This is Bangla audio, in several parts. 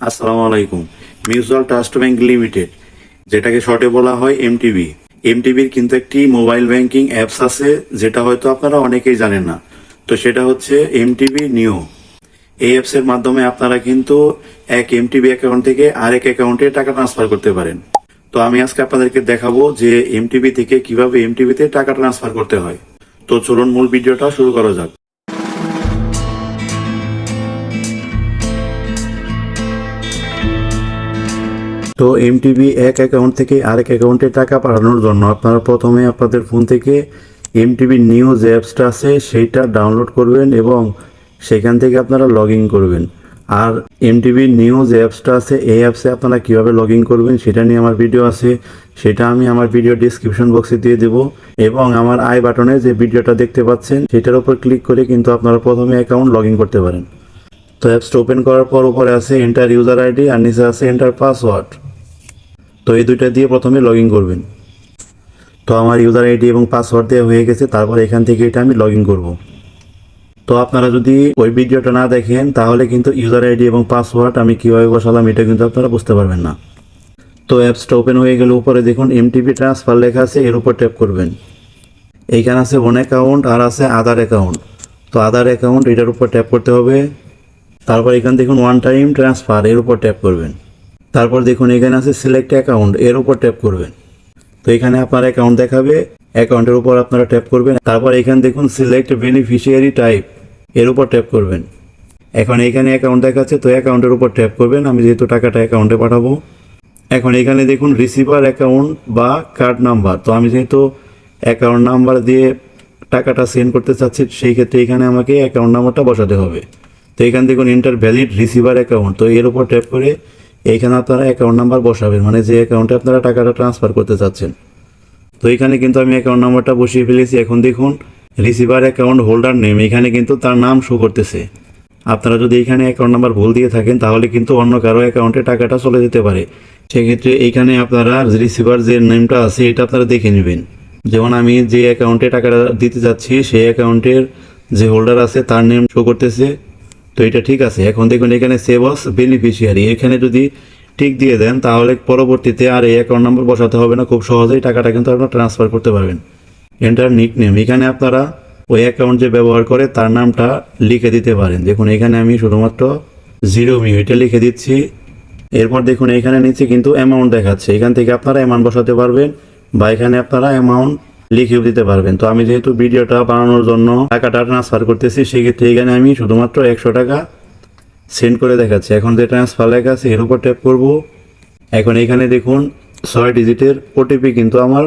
আসসালামু আলাইকুম। মিউচুয়াল ট্রাস্ট ব্যাংক লিমিটেড, যেটাকে শর্টে বলা হয় এমটিবি। এমটিবির কিন্তু একটি মোবাইল ব্যাংকিং অ্যাপস আছে, যেটা হয়তো আপনারা অনেকেই জানেন না। তো সেটা হচ্ছে এমটিবি নিও। এই অ্যাপস এর মাধ্যমে আপনারা কিন্তু এক এমটিবি অ্যাকাউন্ট থেকে আরেক অ্যাকাউন্টে টাকা ট্রান্সফার করতে পারেন। তো আমি আজকে আপনাদেরকে দেখাবো যে এমটিবি থেকে কীভাবে এমটিবিতে টাকা ট্রান্সফার করতে হয়। তো চলুন মূল ভিডিওটা শুরু করা যাক। তো এমটিবি এক অ্যাকাউন্ট থেকে আরেক অ্যাকাউন্টে টাকা পাঠানোর জন্য আপনারা প্রথমে আপনাদের ফোন থেকে এমটিবি নিউ যে অ্যাপসটা আছে, সেইটা ডাউনলোড করবেন এবং সেখান থেকে আপনারা লগ ইন করবেন। আর এমটিভি নিউ যে অ্যাপসটা আছে, এই অ্যাপসে আপনারা কীভাবে লগ ইন করবেন সেটা নিয়ে আমার ভিডিও আছে, সেটা আমি আমার ভিডিও ডিসক্রিপশন বক্সে দিয়ে দেব। এবং আমার আই বাটনে যে ভিডিওটা দেখতে পাচ্ছেন, সেটার উপর ক্লিক করে কিন্তু আপনারা প্রথমে অ্যাকাউন্ট লগ ইন করতে পারেন। তো অ্যাপসটা ওপেন করার পর উপরে আছে এন্টার ইউজার আইডি আর নিচে আছে এন্টার পাসওয়ার্ড তো এই দুইটা দিয়ে প্রথমে লগ করবেন। তো আমার ইউজার আইডি এবং পাসওয়ার্ড দেওয়া হয়ে গেছে, তারপর এখান থেকে এটা আমি লগ ইন করব। তো আপনারা যদি ওই ভিডিওটা না দেখেন, তাহলে কিন্তু ইউজার আইডি এবং পাসওয়ার্ড আমি কীভাবে বসালাম, এটা কিন্তু আপনারা বুঝতে পারবেন না। তো অ্যাপসটা ওপেন হয়ে গেলে উপরে দেখুন এমটিপি ট্রান্সফার লেখা আছে, এর উপর ট্যাপ করবেন। এইখানে আছে ওন অ্যাকাউন্ট আর আছে আদার অ্যাকাউন্ট তো আদার অ্যাকাউন্ট এটার উপর ট্যাপ করতে হবে। তারপর এখানে দেখুন ওয়ান টাইম ট্রান্সফার এর উপর ট্যাপ করবেন। তারপর দেখুন, এখানে আছে সিলেক্ট অ্যাকাউন্ট এর উপর ট্যাপ করবেন। তো এখানে আপনার অ্যাকাউন্ট দেখাবে অ্যাকাউন্টের উপর আপনারা ট্যাপ করবেন। তারপর এখানে দেখুন সিলেক্ট বেনিফিশিয়ারি টাইপের উপর ট্যাপ করবেন। এখন এখানে অ্যাকাউন্ট দেখাচ্ছে, তো অ্যাকাউন্টের উপর ট্যাপ করবেন। আমি যেহেতু টাকাটা অ্যাকাউন্টে পাঠাবো। এখন এখানে দেখুন রিসিভার অ্যাকাউন্ট বা কার্ড নাম্বার তো আমি যেহেতু অ্যাকাউন্ট নাম্বার দিয়ে টাকাটা সেন্ড করতে চাচ্ছি, সেই ক্ষেত্রে এখানে আমাকে অ্যাকাউন্ট নাম্বারটা বসাতে হবে। তো এখানে দেখুন ইন্টার ভ্যালিড রিসিভার অ্যাকাউন্ট তো এর উপর ট্যাপ করে এইখানে আপনারা অ্যাকাউন্ট নাম্বার বসাবেন মানে যে অ্যাকাউন্টে আপনারা টাকাটা ট্রান্সফার করতে চাচ্ছেন। তো এখানে কিন্তু আমি অ্যাকাউন্ট নাম্বারটা বসিয়ে ফেলেছি। এখন দেখুন রিসিভার অ্যাকাউন্ট হোল্ডার নেম এখানে কিন্তু তার নাম শো করতেছে। আপনারা যদি এখানে অ্যাকাউন্ট নাম্বার ভুল দিয়ে থাকেন, তাহলে কিন্তু অন্য কারও অ্যাকাউন্টে টাকাটা চলে যেতে পারে। সেক্ষেত্রে এইখানে আপনারা রিসিভার যে নেমটা আছে, এটা আপনারা দেখে নেবেন। যেমন আমি যে অ্যাকাউন্টে টাকাটা দিতে যাচ্ছি, সেই অ্যাকাউন্টের যে হোল্ডার আছে, তার নেম শো করতেছে। তো এটা ঠিক আছে। এখন দেখুন, এখানে সেভস বেনিফিশিয়ারি এখানে যদি ঠিক দিয়ে দেন, তাহলে পরবর্তীতে আর এই অ্যাকাউন্ট নাম্বার বসাতে হবে না। খুব সহজেই টাকাটা কিন্তু আপনারা ট্রান্সফার করতে পারবেন। এন্টার নিক নেম এখানে আপনারা ওই অ্যাকাউন্ট যে ব্যবহার করে, তার নামটা লিখে দিতে পারেন। দেখুন, এখানে আমি শুধুমাত্র জিরো মিউ এটা লিখে দিচ্ছি। এরপর দেখুন, এখানে নিচে কিন্তু অ্যামাউন্ট দেখাচ্ছে। এখান থেকে আপনারা অ্যামাউন্ট বসাতে পারবেন বা এখানে আপনারা অ্যামাউন্ট লিখেও দিতে পারবেন। তো আমি যেহেতু ভিডিওটা বানানোর জন্য টাকাটা ট্রান্সফার করতেছি, সেক্ষেত্রে এখানে আমি শুধুমাত্র একশো টাকা সেন্ড করে দেখাচ্ছি। এখন যে ট্রান্সফার লেখা আছে, এর উপর ট্যাপ করব। এখন এখানে দেখুন, ছয় ডিজিটের ওটিপি কিন্তু আমার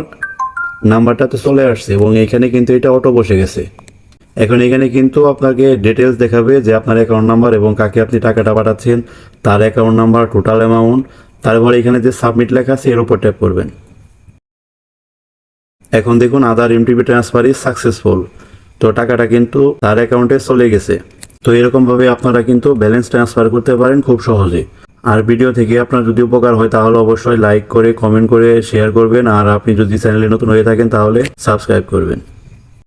নাম্বারটাতে চলে আসছে এবং এখানে কিন্তু এটা অটো বসে গেছে। এখন এখানে কিন্তু আপনাকে ডিটেলস দেখাবে যে আপনার অ্যাকাউন্ট নাম্বার এবং কাকে আপনি টাকাটা পাঠাচ্ছেন, তার অ্যাকাউন্ট নাম্বার টোটাল অ্যামাউন্ট তারপরে এখানে যে সাবমিট লেখা আছে, এর উপর ট্যাপ করবেন। এখন দেখুন আদার এমটিপি ট্রান্সফার সাকসেসফুল তো টাকাটা কিন্তু তার অ্যাকাউন্টে চলে গেছে। তো এরকমভাবে আপনারা কিন্তু ব্যালেন্স ট্রান্সফার করতে পারেন খুব সহজে। আর ভিডিও থেকে আপনার যদি উপকার হয় তাহলে অবশ্যই লাইক করে কমেন্ট করে শেয়ার করবেন। আর আপনি যদি চ্যানেলে নতুন হয়ে থাকেন তাহলে সাবস্ক্রাইব করবেন।